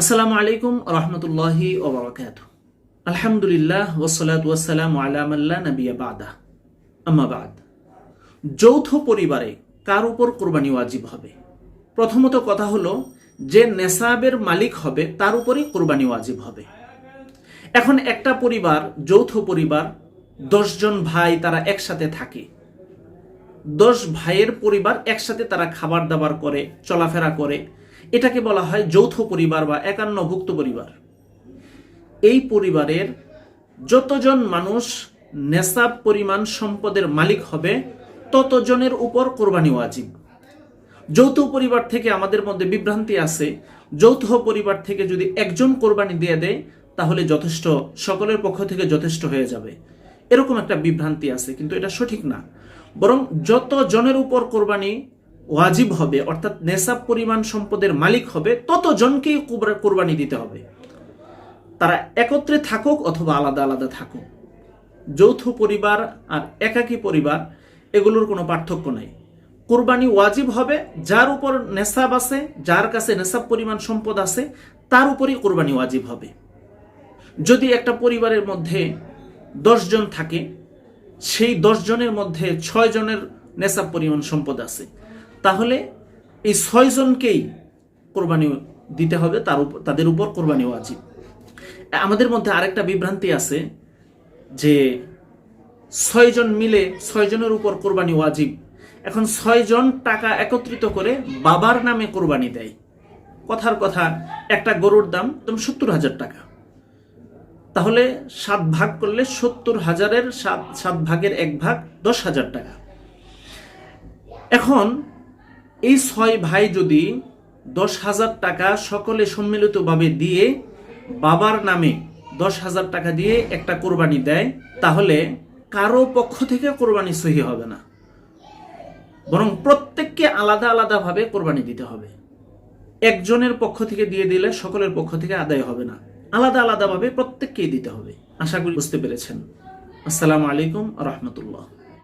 আসসালামু আলাইকুম রহমতুল্লাহি ওবরাকাত আলহামদুলিল্লাহ ওসলাত ওয়াসালাম আলামাল্লা নবিয়া বাদা। আম্মাবাদ যৌথ পরিবারে কার উপর কোরবানি ওয়াজিব হবে? প্রথমত কথা হলো, যে নেশাবের মালিক হবে, তার উপরই কোরবানি ওয়াজিব হবে। এখন একটা পরিবার, যৌথ পরিবার দশজন ভাই তারা একসাথে থাকে। দশ ভাইয়ের পরিবার একসাথে তারা খাবার দাবার করে, চলাফেরা করে এটাকে বলা হয় যৌথ পরিবার বা একান্নভুক্ত পরিবার। এই পরিবারের যতজন মানুষ নেশাব পরিমাণ সম্পদের মালিক হবে, ততজনের উপর কোরবানি ওয়াজিব। যৌথ পরিবার থেকে আমাদের মধ্যে বিভ্রান্তি আছে। যৌথ পরিবার থেকে যদি একজন কোরবানি দিয়ে দেয়, তাহলে যথেষ্ট, সকলের পক্ষ থেকে যথেষ্ট হয়ে যাবে। এরকম একটা বিভ্রান্তি আছে, কিন্তু এটা সঠিক না। বরং যত জনের উপর কোরবানি ওয়াজিব হবে, অর্থাৎ নেশাব পরিমাণ সম্পদের মালিক হবে তত জনকেই কোরবানি দিতে হবে। তারা একত্রে থাকুক অথবা আলাদা আলাদা থাকুক। যৌথ পরিবার আর একাকী পরিবার, এগুলোর কোনো পার্থক্য নাই। কোরবানি ওয়াজিব হবে, যার উপর নেশাব আছে, যার কাছে নেশাব পরিমাণ সম্পদ আছে, তার উপরই কোরবানি ওয়াজিব হবে। যদি একটা পরিবারের মধ্যে জন থাকে, সেই জনের মধ্যে ছয় জনের নেশাব পরিমাণ সম্পদ আছে। তাহলে এই ছয় জনকেই কোরবানি দিতে হবে, তার উপর তাদের উপর কোরবানি ওয়াজিব আমাদের মধ্যে আরেকটা বিভ্রান্তি আছে যে ছয়জন মিলে ছয়জনের উপর কোরবানি ওয়াজিব। এখন ছয়জন টাকা একত্রিত করে বাবার নামে কোরবানি দেয়। কথার কথা, একটা গরুর দাম একদম সত্তর হাজার টাকা। তাহলে সাত ভাগ করলে সত্তর হাজারের সাত সাত ভাগের এক ভাগ দশ হাজার টাকা। এখন এই ছয় ভাই যদি দশ হাজার টাকা সকলে সম্মিলিতভাবে দিয়ে বাবার নামে দশ হাজার টাকা দিয়ে একটা কোরবানি দেয়, তাহলে কারও পক্ষ থেকে কোরবানি সহি হবে না। বরং প্রত্যেককে আলাদা আলাদাভাবে কোরবানি দিতে হবে। একজনের পক্ষ থেকে দিয়ে দিলে সকলের পক্ষ থেকে আদায় হবে না। আলাদা আলাদাভাবে প্রত্যেককেই দিতে হবে। আশা করি বুঝতে পেরেছেন। আসসালামু আলাইকুম রহমতুল্লাহ।